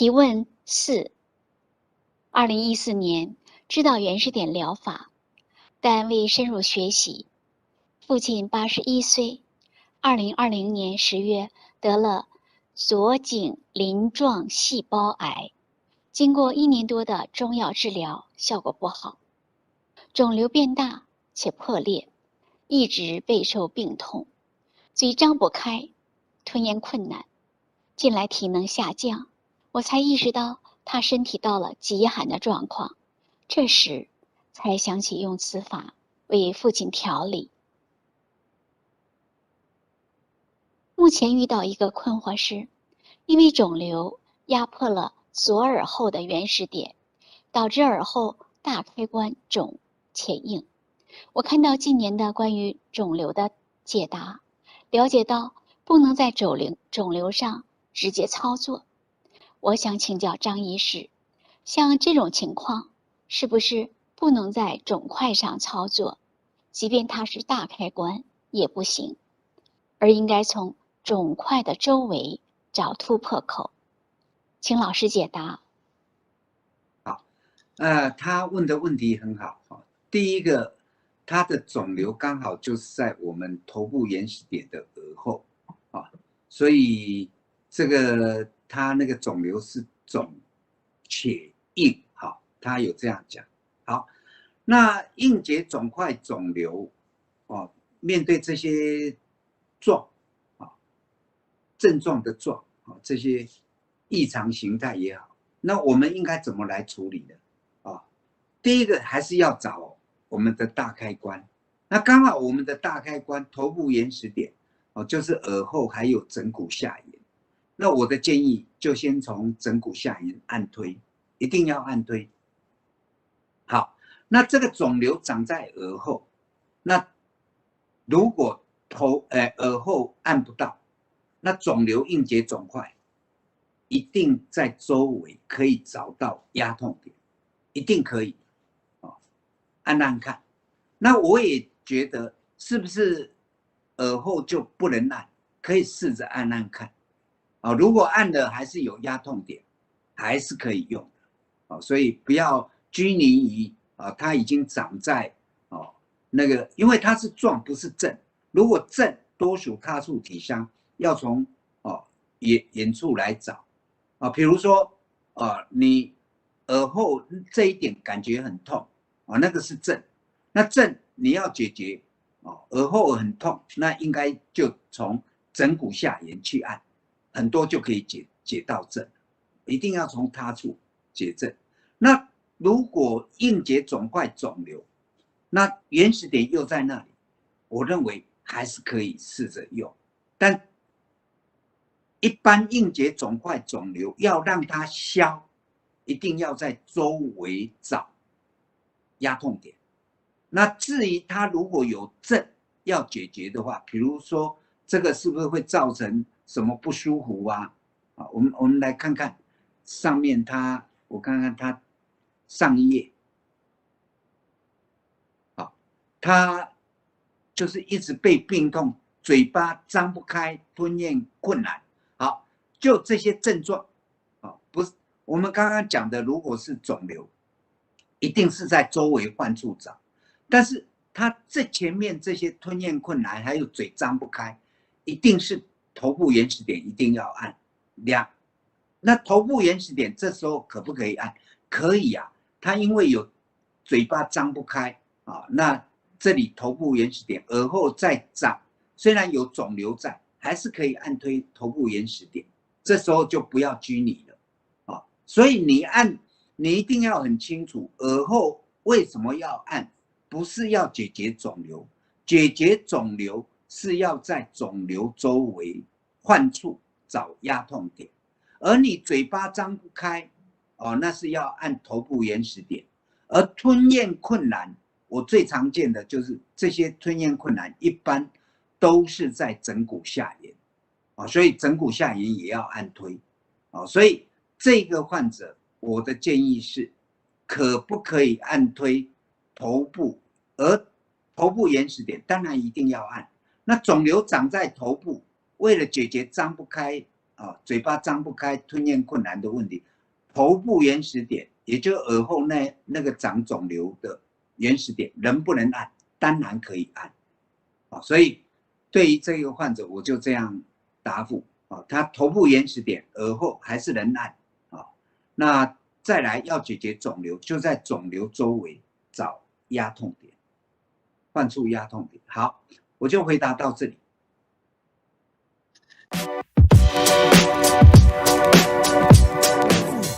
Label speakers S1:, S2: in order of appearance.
S1: 提问四：二零一四年知道原始点疗法，但未深入学习。父亲八十一岁，二零二零年十月得了左颈鳞状细胞癌，经过一年多的中药治疗，效果不好，肿瘤变大且破裂，一直备受病痛，嘴张不开，吞咽困难，近来体能下降。我才意识到他身体到了极寒的状况，这时才想起用此法为父亲调理。目前遇到一个困惑是，因为肿瘤压迫了左耳后的原始点，导致耳后大开关肿且硬。我看到近年的关于肿瘤的解答，了解到不能在肿瘤肿瘤上直接操作。我想请教张医师，像这种情况，是不是不能在肿块上操作？即便它是大开关也不行，而应该从肿块的周围找突破口。请老师解答。
S2: 好，呃，他问的问题很好啊。第一个，他的肿瘤刚好就是在我们头部原始点的耳后啊，所以这个。他那个肿瘤是肿且硬，好，他有这样讲。好，那硬结肿块肿瘤，哦，面对这些状，啊，症状的状，啊，这些异常形态也好，那我们应该怎么来处理呢？啊，第一个还是要找我们的大开关。那刚好我们的大开关头部延时点，哦，就是耳后还有枕骨下沿。那我的建议就先从枕骨下沿按推，一定要按推。好，那这个肿瘤长在耳后，那如果头诶耳后按不到，那肿瘤硬结肿块一定在周围可以找到压痛点，一定可以啊，按按看。那我也觉得是不是耳后就不能按，可以试着按按看。啊，如果按的还是有压痛点，还是可以用的，啊，所以不要拘泥于啊，它已经长在哦那个，因为它是状不是正，如果正多属他处体香，要从哦眼眼处来找，啊，比如说啊，你耳后这一点感觉很痛，啊，那个是正，那正你要解决哦，耳后很痛，那应该就从枕骨下沿去按。很多就可以解解到症，一定要从他处解症。那如果硬结肿块肿瘤，那原始点又在那里，我认为还是可以试着用。但一般硬结肿块肿瘤要让它消，一定要在周围找压痛点。那至于它如果有症要解决的话，比如说这个是不是会造成？什么不舒服啊？啊，我们我们来看看上面它，我看看它上一页，好，它就是一直被病痛，嘴巴张不开，吞咽困难。好，就这些症状，啊，不是我们刚刚讲的，如果是肿瘤，一定是在周围患处长，但是它这前面这些吞咽困难，还有嘴张不开，一定是。头部原始点一定要按两，那头部原始点这时候可不可以按？可以啊，它因为有嘴巴张不开啊，那这里头部原始点，耳后再长，虽然有肿瘤在，还是可以按推头部原始点。这时候就不要拘泥了啊，所以你按，你一定要很清楚，耳后为什么要按？不是要解决肿瘤，解决肿瘤是要在肿瘤周围。患处找压痛点，而你嘴巴张不开，哦，那是要按头部原始点。而吞咽困难，我最常见的就是这些吞咽困难，一般都是在枕骨下沿，啊，所以枕骨下沿也要按推，啊，所以这个患者，我的建议是，可不可以按推头部？而头部原始点当然一定要按。那肿瘤长在头部。为了解决张不开啊，嘴巴张不开、吞咽困难的问题，头部原始点，也就耳后那那个长肿瘤的原始点，能不能按？当然可以按，啊，所以对于这个患者，我就这样答复啊，他头部原始点，耳后还是能按啊，那再来要解决肿瘤，就在肿瘤周围找压痛点，患处压痛点。好，我就回答到这里。